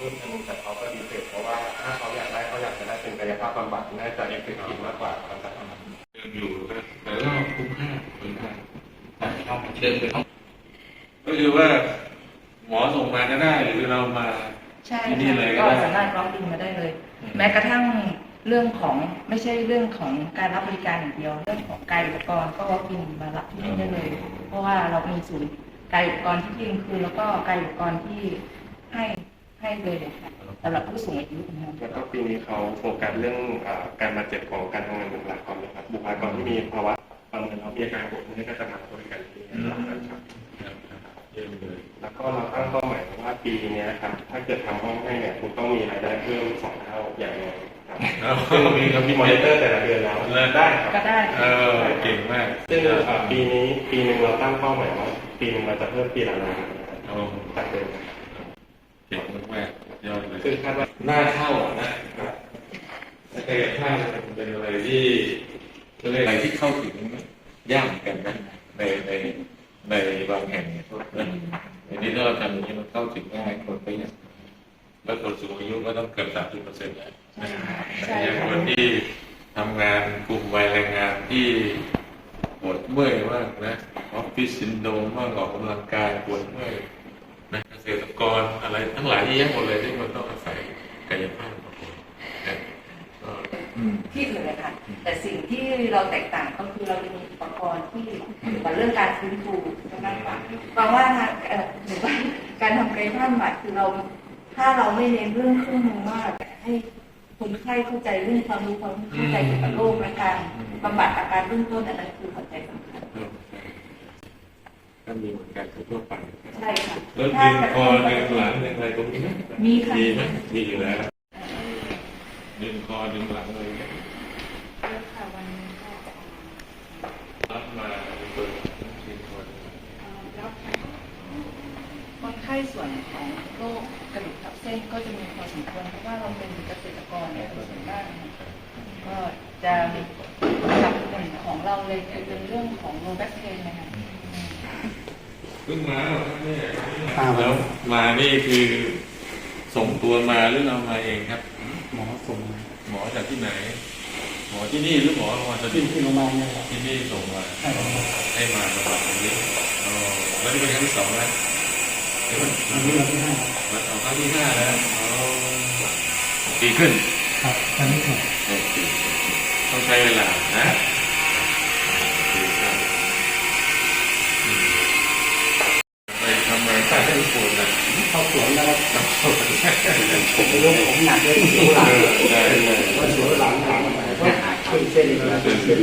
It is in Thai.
พิ่มอันนึงแต่เขาก็ดีเสร็จเพราะว่าถ้าเขาอยากได้เขาอยากจะได้เป็นกายภาพบำบัดน่าจะเอฟเฟกติฟมากกว่าการตัดเดินอยู่นะแต่ก็คุ้มค่าคุ้มค่าเดินไปห้องก็คือว่าหมอส่งมาก็ได้หรือเรามาใช่ที่นี่เลยก็ก็ได้สามารถร้องอินมาได้เลยอืมแม้กระทั่งเรื่องของไม่ใช่เรื่องของการรับบริการอย่างเดียว เรื่องของกายอุปกรณ์ก็วอล์กอินมารับที่นี่ได้เลย เพราะว่าเรามีศูนย์กายอุปกรณ์ที่ที่คืนแล้วก็กายอุปกรณ์ที่ให้ ให้เลยค่ะสำหรับผู้สูงอายุนะครับแล้วก็ปีนี้เขาโฟกัสเรื่องอ่าการบาดเจ็บของการทำงานบุคลากรนะครับบุคลากรที่มีภาวะประเมินแล้วมีอาการปวดนี่ก็จะมาบริการที่นี่นะครับเยี่ยมเลยแล้วก็เราตั้งเป้าหมายว่าปีเนี้ยครับถ้าเกิดทำห้องให้เนี่ยคุณต้องมีรายได้เพิ่มสองเท่าอย่างน้อยครับซึ่งมีเรามีมอนิเตอร์แต่ละเดือนแล้วได้ครับก็ได้เออเก่งมากซึ่งอ่าปีนี้ปีหนึ่งเราตั้งเป้าหมายว่าปีหนึ่งเราจะเพิ่มปีละล้านนะครับโอ้จากเดิม เก่งมากๆยอดเลยซึ่งคาดว่าหน้าเท่าอะนะแต่กายภาพมันเป็นอะไรที่เป็นอะไรที่เข้าถึงยากเหมือนกันนะในในในบางแห่งเนี่ยนะในนี้ถ้าเราทำอย่างนี้มันเข้าถึงง่ายคนก็อยากแล้วคนสูงอายุก็ต้องเกือบสามสิบเปอร์เซ็นต์แล้วนะใช่อย่างค่ะคนที่ทำงานกลุ่มวัยแรงงานที่ปวดเมื่อยมากนะออฟฟิศซินโดรมบ้างออกกำลังกายปวดเมื่อย นะเกษตรกรอะไรทั้งหลายที่แยะหมดเลยที่มันต้องอาศัยกายภาพมาก่อนนะก็อืมที่อื่นเลยค่ะแต่สิ่งที่เราแตกต่างก็คือเราจะมีอุปกรณ์ที่เกี่ยวกับเรื่องการฟื้นฟูมากกว่าเพราะว่าทางเอ่อหรือว่าการทำกายภาพบำบัดคือเราถ้าเราไม่เน้นเรื่องเครื่องมือมากให้คนไข้เข้าใจเรื่องความรู้ความเข้าใจเกี่ยวกับโรคและการบำบัดอาการเบื้องต้นอันนั้นคือหัวใจสำคัญ ก็มีเหมือนกันทั่วไปใช่ค่ะแล้วดึงคอดึงหลังดึงอะไรตรงนี้ไหมมีค่ะดีไหมดีอยู่แล้วดึงคอดึงหลังเลยเนี่ยค่ะวันนี้ก็รับมาเปิดชิ้นคอรับคนไข้ส่วนของโรคกระดูกทับเส้นก็จะมีพอสมควรเพราะว่าเราเป็นเกษตรกรเนี่ยส่วนมากก็จะหลักหนึ่งของเราเลยคือเป็นเรื่องของโรแบคเพนนะคะ เพิ่งมาเหรอครับเนี่ยแล้วมานี่คือส่งตัวมาหรือเรามาเองครับ หมอส่งมาหมอจากที่ไหน หมอที่นี่หรือหมอมาจากที่ที่ที่โรงพยาบาลเนี่ยครับที่นี่ส่งมาใช่ครับให้มาบำบัดตรงนี้อ๋อแล้วนี่เป็นครั้งที่สองแล้วเดี๋ยวมันอันนี้เราที่ห้ามาสองครั้งที่ห้าแล้วอ๋อดีขึ้น ครับอันนี้ถูกโอเคต้องใช้เวลานะดีครับอืมไปทำงานใต้ที่ญี่ปุ่นนะ เขาสวนแล้วครับผมไม่รู้ผมหนักเลยสวนหลังก็สวนหลังหลังไปก็ขึ้นเส้นเลยขึ้นเส้น